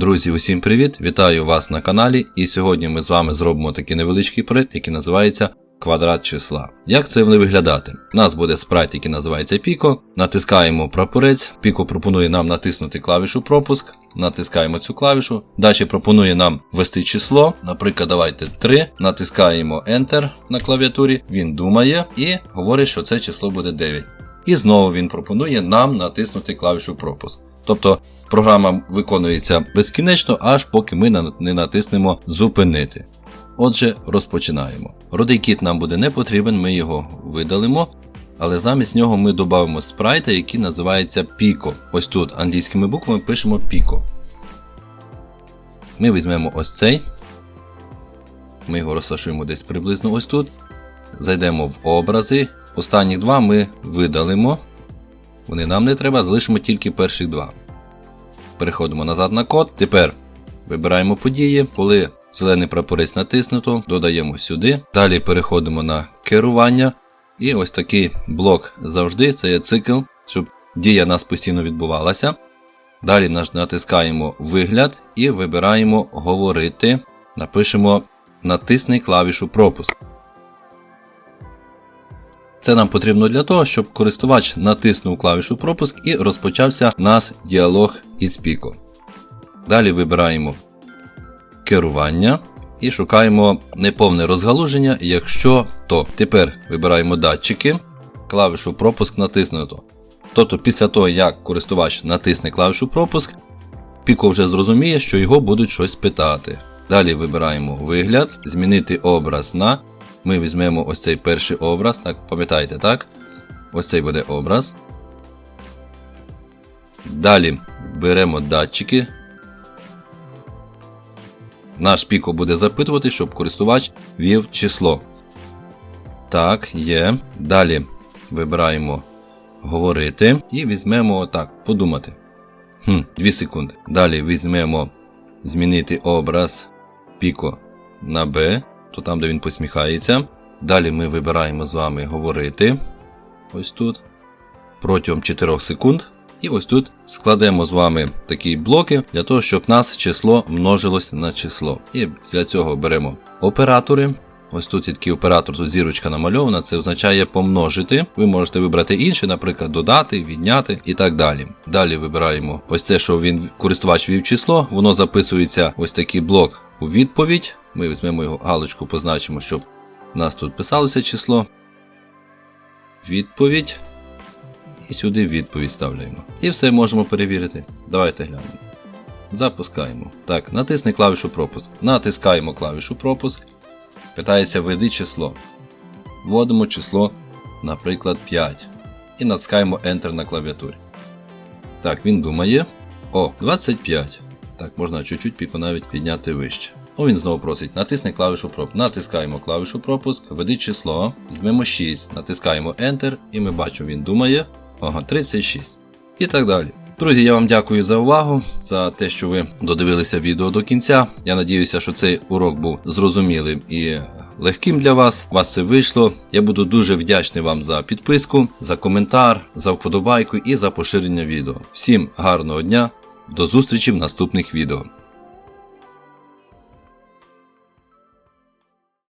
Друзі, усім привіт! Вітаю вас на каналі. І сьогодні ми з вами зробимо такий невеличкий проект, який називається Квадрат числа. Як це буде виглядати? У нас буде спрайт, який називається Pico. Натискаємо прапорець. Pico пропонує нам натиснути клавішу пропуск. Натискаємо цю клавішу. Далі пропонує нам ввести число. Наприклад, давайте 3. Натискаємо Enter на клавіатурі. Він думає і говорить, що це число буде 9. І знову він пропонує нам натиснути клавішу пропуск. Тобто програма виконується безкінечно, аж поки ми не натиснемо зупинити. Отже, розпочинаємо. Родий кіт нам буде не потрібен, ми його видалимо. Але замість нього ми додамо спрайта, який називається Pico. Ось тут англійськими буквами пишемо Pico. Ми візьмемо ось цей. Ми його розташуємо десь приблизно ось тут. Зайдемо в образи. Останні два ми видалимо. Вони нам не треба, залишимо тільки перших два. Переходимо назад на код. Тепер вибираємо події. Коли зелений прапорець натиснуто, додаємо сюди. Далі переходимо на керування. І ось такий блок завжди це є цикл, щоб дія нас постійно відбувалася. Далі натискаємо вигляд і вибираємо говорити. Напишемо натисни клавішу пропуск. Це нам потрібно для того, щоб користувач натиснув клавішу пропуск і розпочався нас діалог із Pico. Далі вибираємо керування і шукаємо неповне розгалуження, якщо то. Тепер вибираємо датчики, клавішу пропуск натиснуто. Тобто після того, як користувач натисне клавішу пропуск, Pico вже зрозуміє, що його будуть щось питати. Далі вибираємо вигляд, змінити образ на ми візьмемо ось цей перший образ, так, пам'ятаєте, так? Ось цей буде образ. Далі беремо датчики. Наш піко буде запитувати, щоб користувач ввів число. Так, є. Далі вибираємо говорити і візьмемо так, подумати. Хм, 2 секунди. Далі візьмемо змінити образ піко на B то там, де він посміхається. Далі ми вибираємо з вами говорити. Ось тут. Протягом 4 секунд. І ось тут складемо з вами такі блоки для того, щоб нас число множилось на число. І для цього беремо оператори. Ось тут є такий оператор, тут зірочка намальована, це означає помножити. Ви можете вибрати інший, наприклад, додати, відняти і так далі. Далі вибираємо ось це, що він користувач ввів число, воно записується ось такий блок у відповідь. Ми візьмемо його галочку, позначимо, щоб у нас тут писалося число. Відповідь. І сюди відповідь ставляємо. І все можемо перевірити. Давайте глянемо. Запускаємо. Так, натисни клавішу пропуск. Натискаємо клавішу пропуск. Питається введи число. Вводимо число, наприклад, 5. І натискаємо Enter на клавіатурі. Так, він думає. О, 25. Так, можна чуть-чуть піку навіть підняти вище. О, він знову просить, натисни клавішу пропуск. Натискаємо клавішу пропуск, введи число, візьмемо 6, натискаємо Enter, і ми бачимо, він думає. Ага, 36. І так далі. Друзі, я вам дякую за увагу, за те, що ви додивилися відео до кінця. Я надіюся, що цей урок був зрозумілим і легким для вас. У вас це вийшло. Я буду дуже вдячний вам за підписку, за коментар, за вподобайку і за поширення відео. Всім гарного дня, до зустрічі в наступних відео.